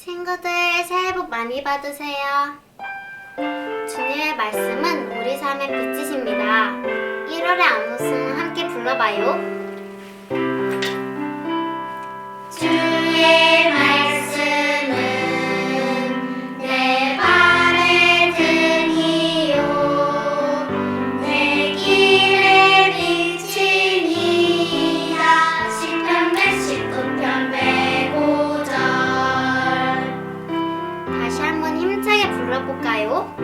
친구들 새해 복 많이 받으세요. 주님의 말씀은 우리 삶의 빛이십니다. 1월의 안웃음 함께 불러봐요. 힘차게 불러볼까요?